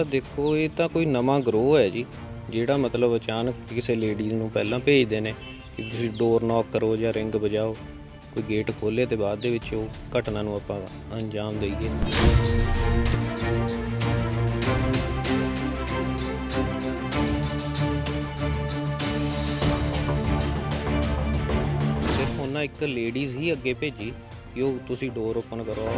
ਤਾਂ ਦੇਖੋ, ਇਹ ਤਾਂ ਕੋਈ ਨਵਾਂ ਗਰੋਹ ਹੈ ਜੀ, ਜਿਹੜਾ ਮਤਲਬ ਅਚਾਨਕ ਕਿਸੇ ਲੇਡੀਜ਼ ਨੂੰ ਪਹਿਲਾਂ ਭੇਜਦੇ ਨੇ ਕਿ ਤੁਸੀਂ ਡੋਰ ਨੌਕ ਕਰੋ ਜਾਂ ਰਿੰਗ ਵਜਾਓ, ਕੋਈ ਗੇਟ ਖੋਲੇ ਤੇ ਬਾਅਦ ਦੇ ਵਿੱਚ ਉਹ ਘਟਨਾ ਨੂੰ ਆਪਾਂ ਅੰਜਾਮ ਦਈਏ। ਸਿਰਫ ਉਹਨਾਂ ਇੱਕ ਲੇਡੀਜ਼ ਹੀ ਅੱਗੇ ਭੇਜੀ ਕਿ ਉਹ ਤੁਸੀਂ ਡੋਰ ਓਪਨ ਕਰੋ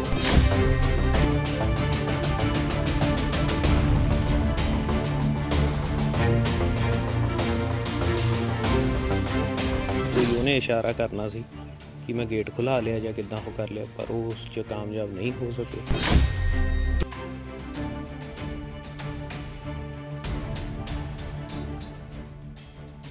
ਉਹਨੇ ਇਸ਼ਾਰਾ ਕਰਨਾ ਸੀ ਕਿ ਮੈਂ ਗੇਟ ਖੁਲਾ ਲਿਆ ਜਾਂ ਕਿੱਦਾਂ ਉਹ ਕਰ ਲਿਆ, ਪਰ ਉਹ ਉਸ 'ਚ ਕਾਮਯਾਬ ਨਹੀਂ ਹੋ ਸਕੇ।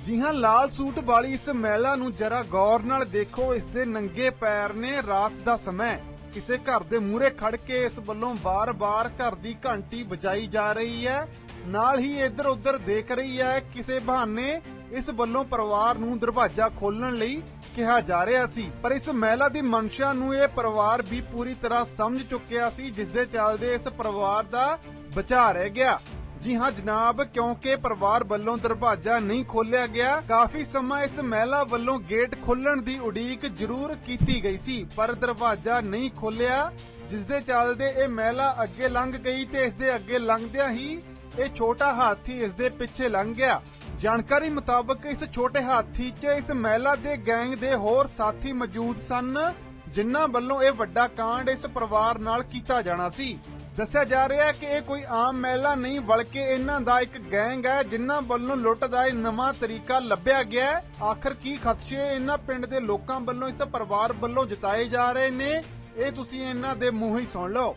ਜੀ ਹਾਂ, ਲਾਲ ਸੂਟ ਵਾਲੀ ਇਸ ਮਹਿਲਾ ਨੂੰ ਜਰਾ ਗੌਰ ਨਾਲ ਦੇਖੋ। ਇਸ ਦੇ ਨੰਗੇ ਪੈਰ ਨੇ ਰਾਤ ਦਾ ਸਮਾਂ ਕਿਸੇ ਘਰ ਦੇ ਮੂਹਰੇ ਖੜ ਕੇ ਇਸ ਵੱਲੋਂ ਬਾਰ-ਬਾਰ ਘਰ ਦੀ ਘੰਟੀ ਵਜਾਈ ਜਾ ਰਹੀ ਹੈ। ਨਾਲ ਹੀ ਇੱਧਰ-ਉੱਧਰ ਦੇਖ ਰਹੀ ਹੈ। ਕਿਸੇ ਬਹਾਨੇ ਇਸ ਵੱਲੋਂ ਪਰਿਵਾਰ ਨੂੰ ਦਰਵਾਜ਼ਾ ਖੋਲਣ ਲਈ ਕਿਹਾ ਜਾ ਰਿਹਾ ਸੀ। ਪਰ ਇਸ ਮਹਿਲਾ ਦੀ ਮਨਸ਼ਾ ਨੂੰ ਇਹ ਪਰਿਵਾਰ ਵੀ ਪੂਰੀ ਤਰ੍ਹਾਂ ਸਮਝ ਚੁੱਕਿਆ ਸੀ ਜਿਸ ਦੇ ਚੱਲਦੇ ਇਸ ਪਰਿਵਾਰ ਦਾ ਬਚਾ ਰਹਿ ਗਿਆ। ਜੀ ਹਾਂ ਜਨਾਬ, ਕਿਉਂਕਿ ਪਰਿਵਾਰ ਵੱਲੋਂ ਦਰਵਾਜ਼ਾ ਨਹੀਂ ਖੋਲਿਆ ਗਿਆ, ਕਾਫੀ ਸਮਾਂ ਇਸ ਮਹਿਲਾ ਵੱਲੋਂ ਗੇਟ ਖੋਲਣ ਦੀ ਉਡੀਕ ਜ਼ਰੂਰ ਕੀਤੀ ਗਈ ਸੀ, ਪਰ ਦਰਵਾਜ਼ਾ ਨਹੀਂ ਖੋਲਿਆ ਜਿਸ ਦੇ ਚੱਲਦੇ ਇਹ ਮਹਿਲਾ ਅੱਗੇ ਲੰਘ ਗਈ ਤੇ ਇਸ ਦੇ ਅੱਗੇ ਲੰਘਦਿਆਂ ਹੀ ਇਹ ਛੋਟਾ ਹਾਥੀ ਇਸ ਦੇ ਪਿੱਛੇ ਲੰਘ ਗਿਆ। ਜਾਣਕਾਰੀ ਮੁਤਾਬਕ ਇਸ ਛੋਟੇ ਹਾਥੀ 'ਚ ਇਸ ਮਹਿਲਾ ਦੇ ਗੈਂਗ ਦੇ ਹੋਰ ਸਾਥੀ ਮੌਜੂਦ ਸਨ, ਜਿਨ੍ਹਾਂ ਵੱਲੋਂ ਇਹ ਵੱਡਾ ਕਾਂਡ ਇਸ ਪਰਿਵਾਰ ਨਾਲ ਕੀਤਾ ਜਾਣਾ ਸੀ। ਦੱਸਿਆ ਜਾ ਰਿਹਾ ਹੈ ਕਿ ਇਹ ਕੋਈ ਆਮ ਮਹਿਲਾ ਨਹੀਂ, ਬਲਕਿ ਇਹਨਾਂ ਦਾ ਇੱਕ ਗੈਂਗ ਹੈ, ਜਿਨ੍ਹਾਂ ਵੱਲੋਂ ਲੁੱਟ ਦਾ ਇਹ ਨਵਾਂ ਤਰੀਕਾ ਲੱਭਿਆ ਗਿਆ ਹੈ। ਆਖਰ ਕੀ ਖਦਸ਼ੇ ਇਹਨਾਂ ਪਿੰਡ ਦੇ ਲੋਕਾਂ ਵੱਲੋਂ ਇਸ ਪਰਿਵਾਰ ਵੱਲੋਂ ਜਤਾਏ ਜਾ ਰਹੇ ਨੇ? ਇਹ ਤੁਸੀਂ ਇਹਨਾਂ ਦੇ ਮੂੰਹ ਹੀ ਸੁਣ ਲਓ।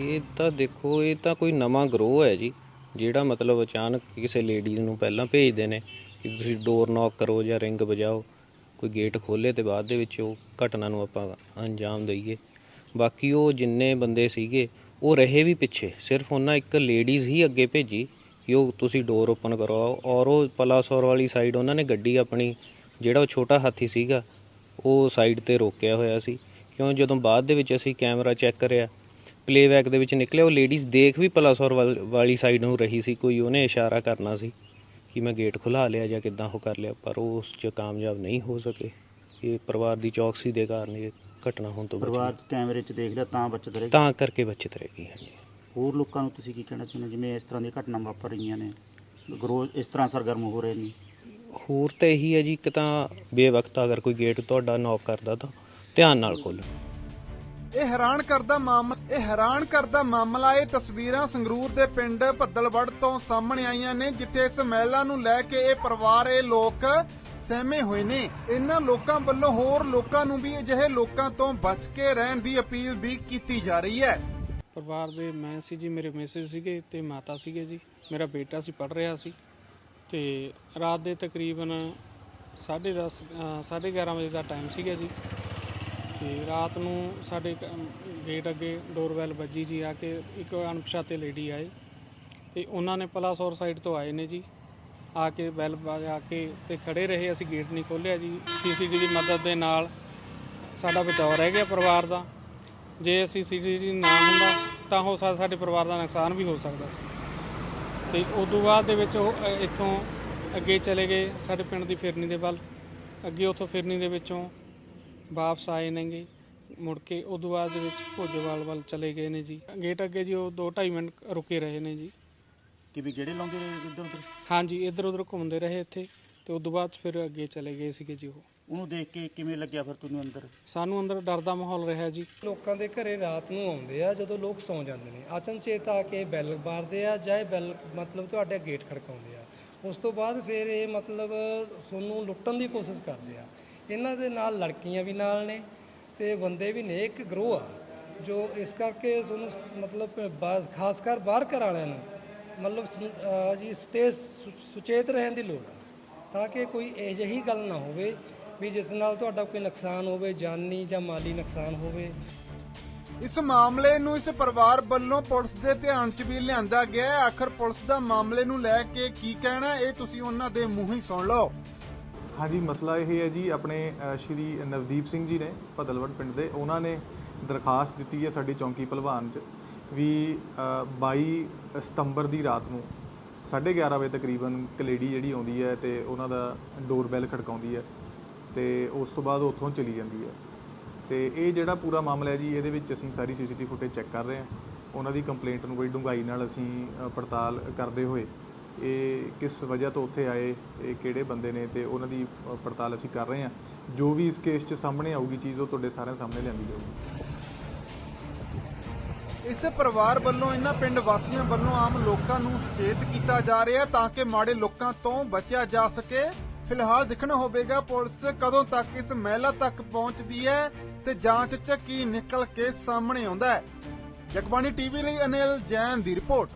ਇਹ ਤਾਂ ਦੇਖੋ, ਇਹ ਤਾਂ ਕੋਈ ਨਵਾਂ ਗਰੋਹ ਹੈ ਜੀ। ਜਿਹੜਾ ਮਤਲਬ ਅਚਾਨਕ ਕਿਸੇ ਲੇਡੀਜ਼ ਨੂੰ ਪਹਿਲਾਂ ਭੇਜਦੇ ਨੇ ਕਿ ਤੁਸੀਂ ਡੋਰ ਨੌਕ ਕਰੋ ਜਾਂ ਰਿੰਗ ਵਜਾਓ, ਕੋਈ ਗੇਟ ਖੋਲੇ ਤੇ ਬਾਅਦ ਦੇ ਵਿੱਚ ਉਹ ਘਟਨਾ ਨੂੰ ਆਪਾਂ ਅੰਜਾਮ ਦਈਏ। ਬਾਕੀ ਉਹ ਜਿੰਨੇ ਬੰਦੇ ਸੀਗੇ, ਉਹ ਰਹੇ ਵੀ ਪਿੱਛੇ। ਸਿਰਫ ਉਹਨਾਂ ਇੱਕ ਲੇਡੀਜ਼ ਹੀ ਅੱਗੇ ਭੇਜੀ ਕਿ ਉਹ ਤੁਸੀਂ ਡੋਰ ਓਪਨ ਕਰਵਾਓ। ਔਰ ਉਹ ਪਲਾਸੌਰ ਵਾਲੀ ਸਾਈਡ ਉਹਨਾਂ ਨੇ ਗੱਡੀ ਆਪਣੀ, ਜਿਹੜਾ ਉਹ ਛੋਟਾ ਹਾਥੀ ਸੀਗਾ, ਉਹ ਸਾਈਡ ਤੇ ਰੋਕਿਆ ਹੋਇਆ ਸੀ। ਕਿਉਂ? ਜਦੋਂ ਬਾਅਦ ਦੇ ਵਿੱਚ ਅਸੀਂ ਕੈਮਰਾ ਚੈੱਕ ਕਰਿਆ ਪਲੇਬੈਕ ਦੇ ਵਿੱਚ ਨਿਕਲਿਆ ਉਹ ਲੇਡੀਜ਼ ਦੇਖ ਵੀ ਪਲਾਸੌਰ ਵੱਲ- ਵਾਲੀ ਸਾਈਡ ਨੂੰ ਰਹੀ ਸੀ ਕੋਈ ਉਹਨੇ ਇਸ਼ਾਰਾ ਕਰਨਾ ਸੀ ਕਿ ਮੈਂ ਗੇਟ ਖੁਲਾ ਲਿਆ ਜਾਂ ਕਿੱਦਾਂ ਉਹ ਕਰ ਲਿਆ ਪਰ ਉਹ ਉਸ 'ਚ ਕਾਮਯਾਬ ਨਹੀਂ ਹੋ ਸਕੇ। ਇਹ ਪਰਿਵਾਰ ਦੀ ਚੌਕਸੀ ਦੇ ਕਾਰਨ ਇਹ ਘਟਨਾ ਹੋਣ ਤੋਂ ਪਰਿਵਾਰ ਬਚੀ ਕੈਮਰੇ 'ਚ ਦੇਖ ਲਿਆ ਤਾਂ ਬਚਤ ਰਹੇ ਤਾਂ ਕਰਕੇ ਬਚਤ ਰਹਿ ਗਈ ਹਾਂਜੀ। ਹੋਰ ਲੋਕਾਂ ਨੂੰ ਤੁਸੀਂ ਕੀ ਕਹਿਣਾ ਚਾਹੁੰਦੇ? ਜਿਵੇਂ ਇਸ ਤਰ੍ਹਾਂ ਦੀਆਂ ਘਟਨਾ ਵਾਪਰ ਰਹੀਆਂ ਨੇ ਗਰੋ ਇਸ ਤਰ੍ਹਾਂ ਸਰਗਰਮ ਹੋ ਰਹੇ ਨੇ? ਹੋਰ ਤਾਂ ਇਹੀ ਹੈ ਜੀ ਇੱਕ ਤਾਂ ਬੇਵਕਤ ਅਗਰ ਕੋਈ ਗੇਟ ਤੁਹਾਡਾ ਨੌਕ ਕਰਦਾ ਤਾਂ ਧਿਆਨ ਨਾਲ ਖੋਲ੍ਹੋ। ਇਹ ਹੈਰਾਨ ਕਰਦਾ ਮਾਮਲਾ ਇਹ ਹੈਰਾਨ ਕਰਦਾ ਮਾਮਲਾ ਇਹ ਤਸਵੀਰਾਂ ਸੰਗਰੂਰ ਦੇ ਪਿੰਡ ਭੱਦਲਵੜ ਤੋਂ ਸਾਹਮਣੇ ਆਈਆਂ ਨੇ, ਜਿੱਥੇ ਇਸ ਮਹਿਲਾ ਨੂੰ ਲੈ ਕੇ ਇਹ ਪਰਿਵਾਰ, ਇਹ ਲੋਕ ਸਹਿਮੇ ਹੋਏ ਨੇ। ਇਹਨਾਂ ਲੋਕਾਂ ਵੱਲੋਂ ਹੋਰ ਲੋਕਾਂ ਨੂੰ ਵੀ ਅਜਿਹੇ ਲੋਕਾਂ ਤੋਂ ਬਚ ਕੇ ਰਹਿਣ ਦੀ ਅਪੀਲ ਵੀ ਕੀਤੀ ਜਾ ਰਹੀ ਹੈ। ਪਰਿਵਾਰ ਦੇ ਮੈਂ ਸੀ ਜੀ, ਮੇਰੇ ਮਿਸਿਸ ਸੀਗੇ ਤੇ ਮਾਤਾ ਸੀਗੇ ਜੀ। ਮੇਰਾ ਬੇਟਾ ਸੀ ਪੜ ਰਿਹਾ ਸੀ। ਤੇ ਰਾਤ ਦੇ ਤਕਰੀਬਨ 10:30 11:30 ਵਜੇ ਦਾ ਟਾਈਮ ਸੀਗਾ ਜੀ। ਤੇ ਰਾਤ ਨੂੰ ਸਾਡੇ ਗੇਟ ਅੱਗੇ ਡੋਰਵੈਲ ਵੱਜੀ ਜੀ, ਆ ਕੇ ਇੱਕ ਅਣਪਛਾਤੇ ਲੇਡੀ ਆਏ ਤੇ ਉਹਨਾਂ ਨੇ ਪਲਾਸੌਰ ਸਾਈਡ ਤੋਂ ਆਏ ਨੇ ਜੀ। ਆ ਕੇ ਬੈਲ ਵਜਾ ਕੇ ਤੇ ਖੜੇ ਰਹੇ, ਅਸੀਂ ਗੇਟ ਨਹੀਂ ਖੋਲ੍ਹਿਆ ਜੀ। ਸੀਸੀਟੀਵੀ ਦੀ ਮਦਦ ਦੇ ਨਾਲ ਸਾਡਾ ਬਚਾਅ ਰਹਿ ਗਿਆ ਪਰਿਵਾਰ ਦਾ। ਜੇ ਅਸੀਂ ਸੀਸੀਟੀਵੀ ਨਾ ਹੁੰਦਾ, ਤਾਂ ਹੋ ਸਕਦਾ ਸਾਡੇ ਪਰਿਵਾਰ ਦਾ ਨੁਕਸਾਨ ਵੀ ਹੋ ਸਕਦਾ ਸੀ। ਤੇ ਉਸ ਤੋਂ ਬਾਅਦ ਦੇ ਵਿੱਚ ਉਹ ਇੱਥੋਂ ਅੱਗੇ ਚਲੇ ਗਏ ਸਾਡੇ ਪਿੰਡ ਦੀ ਫਿਰਨੀ ਦੇ ਵੱਲ। ਅੱਗੇ ਉੱਥੋਂ ਫਿਰਨੀ ਦੇ ਵਿੱਚੋਂ ਵਾਪਸ ਆਏ ਨੇਗੇ। ਮੁੜ ਕੇ ਉਸ ਤੋਂ ਬਾਅਦ ਦੇ ਵਿੱਚ ਭੋਜੇਵਾਲ ਵੱਲ ਚਲੇ ਗਏ ਨੇ ਜੀ। ਗੇਟ ਅੱਗੇ ਜੀ ਉਹ 2.5 ਮਿੰਟ ਰੁਕੇ ਰਹੇ ਨੇ ਜੀ। ਕਿ ਵੀ ਜਿਹੜੇ ਲਾਉਂਦੇ ਇੱਧਰ ਉੱਧਰ? ਹਾਂਜੀ ਇੱਧਰ ਉੱਧਰ ਘੁੰਮਦੇ ਰਹੇ ਇੱਥੇ ਤੇ ਉਸ ਤੋਂ ਬਾਅਦ ਫਿਰ ਅੱਗੇ ਚਲੇ ਗਏ ਸੀਗੇ ਜੀ ਉਹ। ਉਹਨੂੰ ਦੇਖ ਕੇ ਕਿਵੇਂ ਲੱਗਿਆ ਫਿਰ ਤੁਹਾਨੂੰ ਅੰਦਰ? ਸਾਨੂੰ ਅੰਦਰ ਡਰ ਦਾ ਮਾਹੌਲ ਰਿਹਾ ਜੀ। ਲੋਕਾਂ ਦੇ ਘਰੇ ਰਾਤ ਨੂੰ ਆਉਂਦੇ ਆ ਜਦੋਂ ਲੋਕ ਸੌਂ ਜਾਂਦੇ ਨੇ। ਅਚਨਚੇਤ ਆ ਕੇ ਬੈਲ ਮਾਰਦੇ ਆ ਜਾਂ ਇਹ ਬੈਲ ਮਤਲਬ ਤੁਹਾਡੇ ਗੇਟ ਖੜਕਾਉਂਦੇ ਆ। ਉਸ ਤੋਂ ਬਾਅਦ ਫਿਰ ਇਹ ਮਤਲਬ ਤੁਹਾਨੂੰ ਲੁੱਟਣ ਦੀ ਕੋਸ਼ਿਸ਼ ਕਰਦੇ ਆ। ਇਹਨਾਂ ਦੇ ਨਾਲ ਲੜਕੀਆਂ ਵੀ ਨਾਲ ਨੇ ਤੇ ਬੰਦੇ ਵੀ ਨੇ, ਇੱਕ ਗਰੋਹ ਆ, ਜੋ ਇਸ ਕਰਕੇ ਤੁਹਾਨੂੰ ਮਤਲਬ ਬਾ- ਖਾਸ ਕਰ ਬਾਹਰ ਘਰ ਵਾਲਿਆਂ ਨੂੰ, ਮਤਲਬ ਸੁ- ਅਹ ਜੀ ਤੇਜ਼ ਸੁਚੇਤ ਰਹਿਣ ਦੀ ਲੋੜ ਆ, ਤਾਂ ਕਿ ਕੋਈ ਅਜਿਹੀ ਗੱਲ ਨਾ ਹੋਵੇ ਵੀ ਜਿਸ ਨਾਲ ਤੁਹਾਡਾ ਕੋਈ ਨੁਕਸਾਨ ਹੋਵੇ, ਜਾਨੀ ਜਾਂ ਮਾਲੀ ਨੁਕਸਾਨ ਹੋਵੇ। ਇਸ ਮਾਮਲੇ ਨੂੰ ਇਸ ਪਰਿਵਾਰ ਵੱਲੋਂ ਪੁਲਿਸ ਦੇ ਧਿਆਨ 'ਚ ਵੀ ਲਿਆਂਦਾ ਗਿਆ ਹੈ। ਆਖਰ ਪੁਲਿਸ ਦਾ ਮਾਮਲੇ ਨੂੰ ਲੈ ਕੇ ਕੀ ਕਹਿਣਾ ਇਹ ਤੁਸੀਂ ਉਹਨਾਂ ਦੇ ਮੂੰਹ ਹੀ ਸੁਣ ਲਓ। ਹਾਂਜੀ ਮਸਲਾ ਇਹ ਹੈ ਜੀ ਆਪਣੇ ਸ਼੍ਰੀ ਨਵਦੀਪ ਸਿੰਘ ਜੀ ਨੇ ਭਦਲਵੜ ਪਿੰਡ ਦੇ ਉਹਨਾਂ ਨੇ ਦਰਖਾਸਤ ਦਿੱਤੀ ਹੈ ਸਾਡੀ ਚੌਂਕੀ ਭਲਵਾਨ 'ਚ ਵੀ ਅ, 22 ਸਤੰਬਰ ਦੀ ਰਾਤ ਨੂੰ 11:30 ਵਜੇ ਤਕਰੀਬਨ ਕਲੇਡੀ ਜਿਹੜੀ ਆਉਂਦੀ ਹੈ ਤੇ ਉਹਨਾਂ ਦਾ ਡੋਰਬੈਲ ਖੜਕਾਉਂਦੀ ਹੈ ਤੇ ਉਸ ਤੋਂ ਬਾਅਦ ਉੱਥੋਂ ਚਲੀ ਜਾਂਦੀ ਹੈ। ਤੇ ਇਹ ਜਿਹੜਾ ਪੂਰਾ ਮਾਮਲਾ ਹੈ ਜੀ ਇਹਦੇ ਵਿੱਚ ਅਸੀਂ ਸਾਰੀ ਸੀਸੀਟੀਵੀ ਫੁਟੇਜ ਚੈੱਕ ਕਰ ਰਹੇ ਹਾਂ। ਉਹਨਾਂ ਦੀ ਕੰਪਲੇਂਟ ਨੂੰ ਬੜੀ ਡੂੰਘਾਈ ਨਾਲ ਅਸੀਂ ਪੜਤਾਲ ਕਰਦੇ ਹੋਏ ਇਹ ਕਿਸ ਵਜ੍ਹਾ ਤੋਂ ਉੱਥੇ ਆਏ, ਇਹ ਕਿਹੜੇ ਬੰਦੇ ਨੇ ਤੇ ਉਹਨਾਂ ਦੀ ਪੜਤਾਲ ਅਸੀਂ ਕਰ ਰਹੇ ਹਾਂ। ਜੋ ਵੀ ਇਸ ਕੇਸ 'ਚ ਸਾਹਮਣੇ ਆਊਗੀ ਚੀਜ਼, ਉਹ ਤੁਹਾਡੇ ਸਾਰਿਆਂ ਸਾਹਮਣੇ ਲਿਆਂਦੀ ਜਾਊਗੀ। ਇਸ ਪਰਿਵਾਰ ਵੱਲੋਂ ਇਹਨਾਂ ਪਿੰਡ ਵਾਸੀਆਂ ਵੱਲੋਂ ਆਮ ਲੋਕਾਂ ਨੂੰ ਸੁਚੇਤ ਕੀਤਾ ਜਾ ਰਿਹਾ ਤਾਂ ਕਿ ਮਾੜੇ ਲੋਕਾਂ ਤੋਂ ਬਚਿਆ ਜਾ ਸਕੇ। ਫਿਲਹਾਲ ਦੇਖਣਾ ਹੋਵੇਗਾ ਪੁਲਿਸ ਕਦੋਂ ਤੱਕ ਇਸ ਮਹਿਲਾ ਤੱਕ ਪਹੁੰਚਦੀ ਹੈ ਤੇ ਜਾਂਚ 'ਚ ਕੀ ਨਿਕਲ ਕੇ ਸਾਹਮਣੇ ਆਉਂਦਾ ਹੈ। ਜਗਬਾਣੀ ਟੀਵੀ ਲਈ ਅਨਿਲ ਜੈਨ ਦੀ ਰਿਪੋਰਟ।